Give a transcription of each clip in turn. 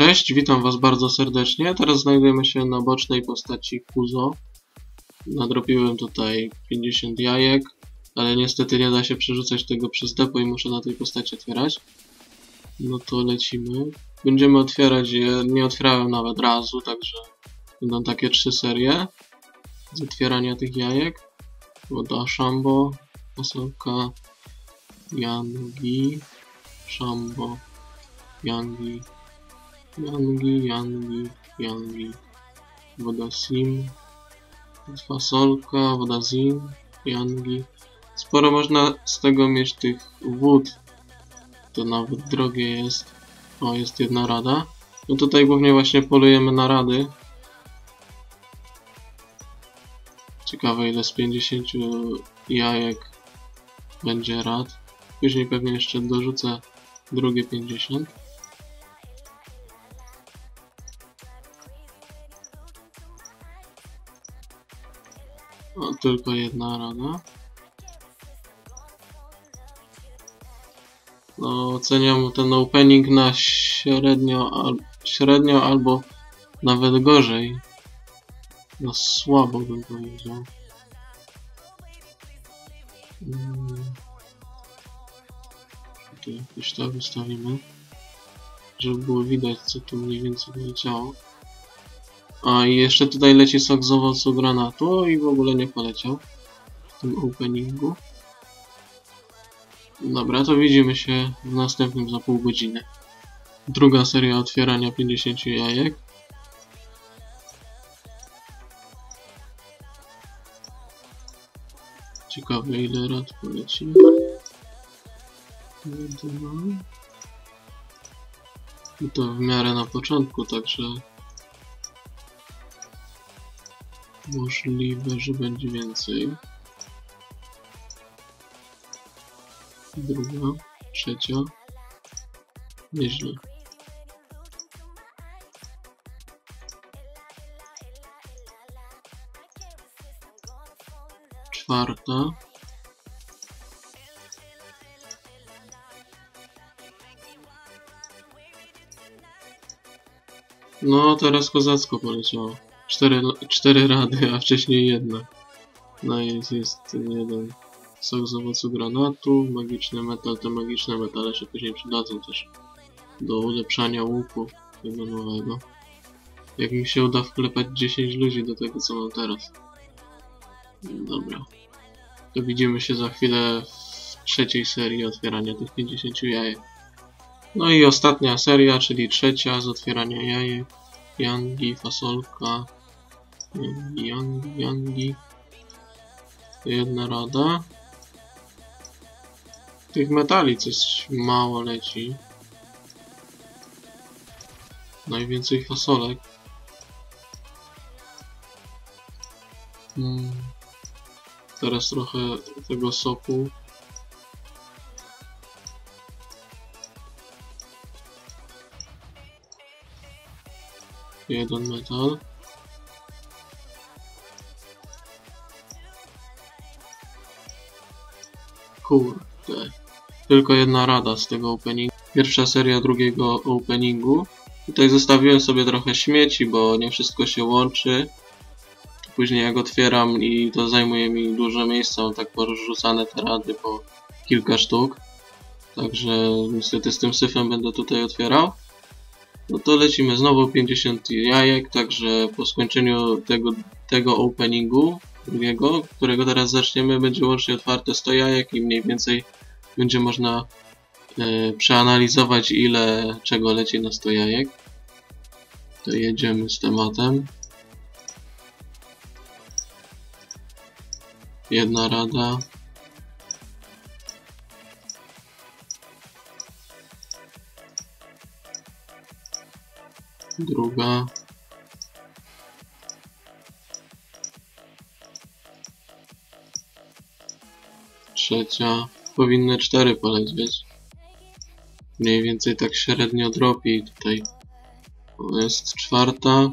Cześć, witam was bardzo serdecznie. Teraz znajdujemy się na bocznej postaci Kuzo. Nadrobiłem tutaj 50 jajek, ale niestety nie da się przerzucać tego przez depo i muszę na tej postaci otwierać. No to lecimy. Będziemy otwierać je, nie otwierałem nawet razu, także będą takie trzy serie z otwierania tych jajek. Woda Szambo, fasolka Yangi, Szambo, Yangi, Yangi, Yangi, Yangi, woda Sim, fasolka, woda Zim, Yangi. Sporo można z tego mieć tych wód. To nawet drogie jest. O, jest jedna rada. No tutaj głównie właśnie polujemy na rady. Ciekawe ile z 50 jajek będzie rad. Później pewnie jeszcze dorzucę drugie 50. O, tylko jedna rada. No, oceniam ten opening na średnio, al średnio albo nawet gorzej. No słabo bym powiedział. Hmm. Tu jakoś tak ustawimy, żeby było widać co tu mniej więcej leciało. A i jeszcze tutaj leci sok z owocu granatu i w ogóle nie poleciał w tym openingu. Dobra, to widzimy się w następnym za pół godziny. Druga seria otwierania 50 jajek. Ciekawe ile rad poleci. I to w miarę na początku, także możliwe, że będzie więcej. Druga, trzecia. Nieźle. Czwarta. No, teraz kozacko poleciało. Cztery, cztery rady, a wcześniej jedna. No jest, jest jeden sok z owocu granatu, magiczny metal, te magiczne metale się później przydadzą też do ulepszania łuku tego nowego. Jak mi się uda wklepać 10 ludzi do tego co mam teraz. Dobra. To widzimy się za chwilę w trzeciej serii otwierania tych 50 jajek. No i ostatnia seria, czyli trzecia z otwierania jajek. Yangi, fasolka, Yangi, Yangi, rada. Tych metali coś mało leci. Najwięcej fasolek. Hmm. Teraz trochę tego soku. Jeden metal. Kurde. Tylko jedna rada z tego openingu. Pierwsza seria drugiego openingu. Tutaj zostawiłem sobie trochę śmieci, bo nie wszystko się łączy. Później jak otwieram i to zajmuje mi dużo miejsca, mam tak porzucane te rady po kilka sztuk. Także niestety z tym syfem będę tutaj otwierał. No to lecimy znowu 50 jajek, także po skończeniu tego, tego openingu drugiego, którego teraz zaczniemy, będzie łącznie otwarte 100 jajek i mniej więcej będzie można e, przeanalizować ile czego leci na 100 jajek. To jedziemy z tematem. Jedna rada. Druga. Trzecia. Powinny cztery polecieć. Mniej więcej tak średnio dropi tutaj. Jest czwarta.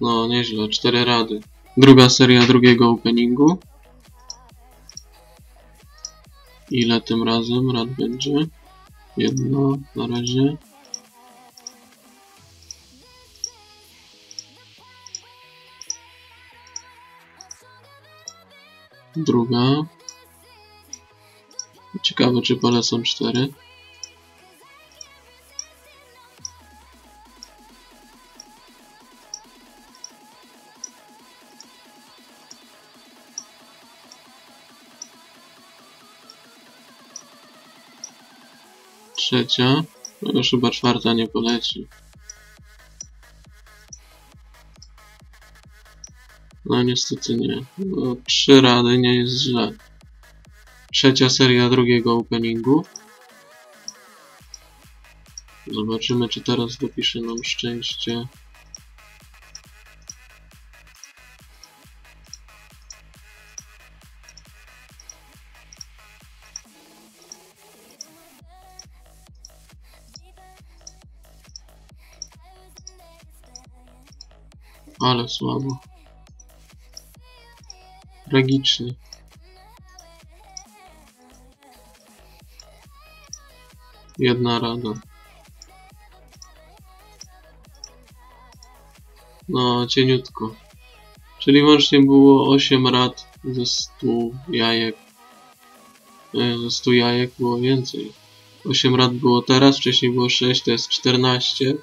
No, nieźle, cztery rady. Druga seria drugiego openingu. Ile tym razem rad będzie? Jedno na razie. Druga. Ciekawe, czy polecą cztery. Trzecia. No już chyba czwarta nie poleci. No niestety nie. No, trzy rady nie jest źle. Trzecia seria drugiego openingu. Zobaczymy, czy teraz dopisze nam szczęście. Ale słabo. Tragicznie. Jedna rada. No, cieniutko. Czyli łącznie było 8 rad ze 100 jajek. E, Ze 100 jajek było więcej. 8 rad było teraz, wcześniej było 6, to jest 14.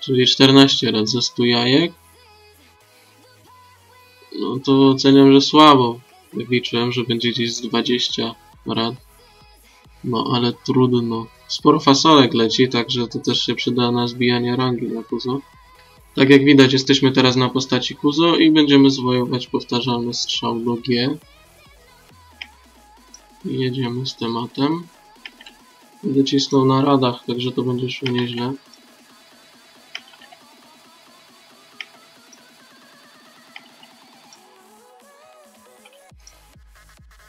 Czyli 14 rad ze 100 jajek. No to oceniam, że słabo. Jak liczyłem, że będzie gdzieś z 20 rad. No ale trudno. Sporo fasolek leci, także to też się przyda na zbijanie rangi na Kuzo. Tak jak widać, jesteśmy teraz na postaci Kuzo i będziemy zwojować powtarzalny strzał do G. Jedziemy z tematem. Będę cisnął na radach, także to będzie szło nieźle.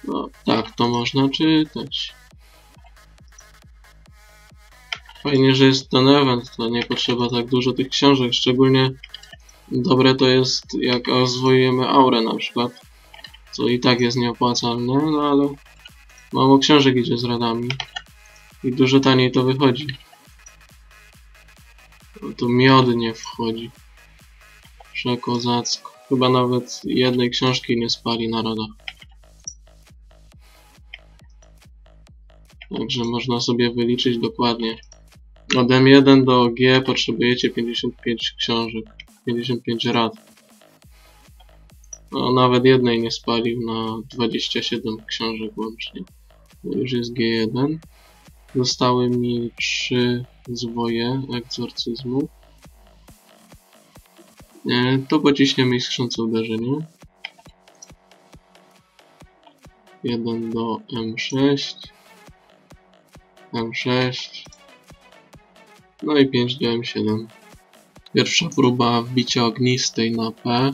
No, tak, to można czytać. Fajnie, że jest ten event, to nie potrzeba tak dużo tych książek, szczególnie dobre to jest jak rozwojujemy aurę na przykład, co i tak jest nieopłacalne, no ale mało książek idzie z radami i dużo taniej to wychodzi. No to miod nie wchodzi. Przekozacko. Chyba nawet jednej książki nie spali na radach. Także można sobie wyliczyć dokładnie. Od M1 do G potrzebujecie 55 książek, 55 rad. No, nawet jednej nie spalił na 27 książek łącznie. To już jest G1. Zostały mi 3 zwoje egzorcyzmu. E, To pociśniemy iskrzące uderzenie. 1 do M6. M6. No i 5 do M7. Pierwsza próba wbicia ognistej na P.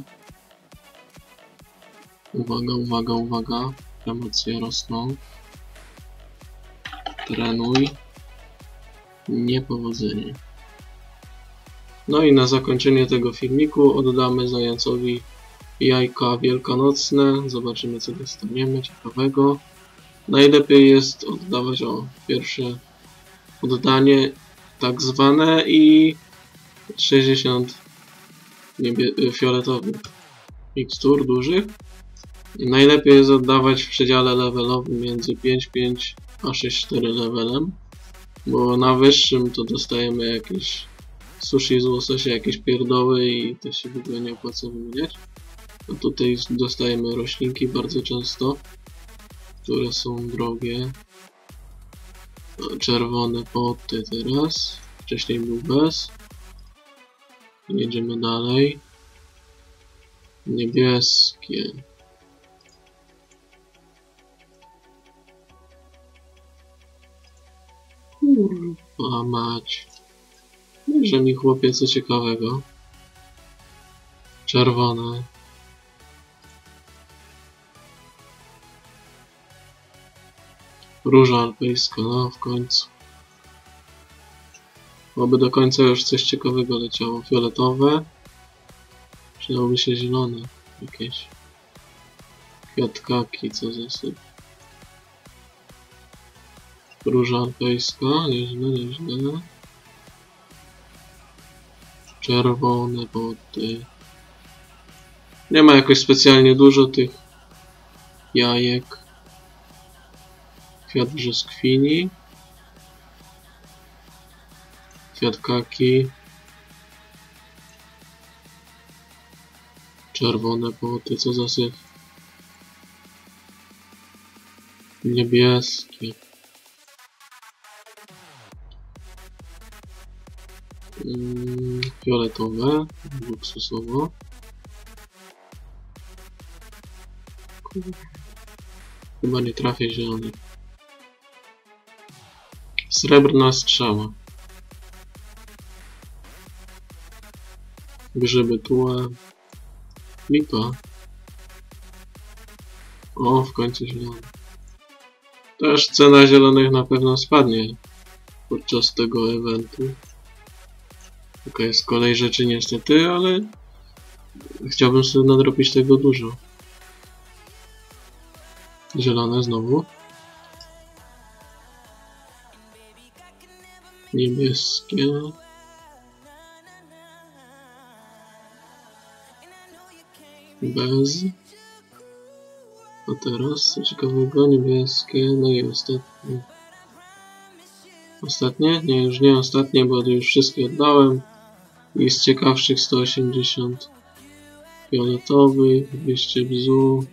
Uwaga, uwaga, uwaga. Emocje rosną. Trenuj. Niepowodzenie. No i na zakończenie tego filmiku oddamy Zajacowi jajka wielkanocne. Zobaczymy co dostaniemy ciekawego. Najlepiej jest oddawać o pierwsze oddanie tak zwane i 60 niebie- fioletowych mikstur dużych. Najlepiej jest oddawać w przedziale levelowym między 5-5 a 6-4 levelem, bo na wyższym to dostajemy jakieś sushi z łososia, jakieś pierdoły i to się w ogóle nie opłaca wymieniać. A tutaj dostajemy roślinki bardzo często, które są drogie. O, Czerwone poty teraz. Wcześniej był bez. Jedziemy dalej. Niebieskie. Kurwa mać. Że mi chłopie co ciekawego. Czerwone. Róża alpejska, no w końcu. Oby do końca już coś ciekawego leciało. Fioletowe. Przydałoby się zielone. Jakieś. Kwiatkaki, co zasyp. Róża alpejska, nieźle, nieźle. Czerwone boty. Nie ma jakoś specjalnie dużo tych jajek. Kwiat brzoskwini. Kwiat kaki. Czerwone boty, co za syf. Niebieskie. Mm, Fioletowe, luksusowo. Chyba nie trafię zielony. Srebrna strzała. Grzyby tułe. Lipa. O, w końcu zielony. Też cena zielonych na pewno spadnie podczas tego eventu. Okej, z kolei rzeczy niestety, ale chciałbym sobie nadrobić tego dużo. Zielone znowu. Niebieskie. Bez. A teraz co ciekawego, niebieskie, no i ostatnie. Ostatnie? Nie, już nie ostatnie, bo już wszystkie oddałem. I z ciekawszych 180 fioletowych, 200 bzu,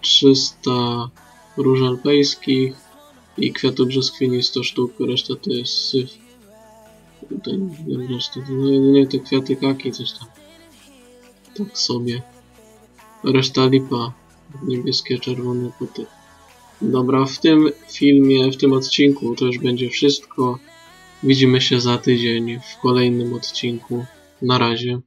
300 róż alpejskich i kwiatu brzoskwini 100 sztuk, reszta to jest syf. Nie wiem, reszta to no jedynie te kwiaty kaki, coś tam. Tak sobie. Reszta lipa, niebieskie, czerwone poty. Dobra, w tym filmie, w tym odcinku to już będzie wszystko. Widzimy się za tydzień w kolejnym odcinku. Na razie.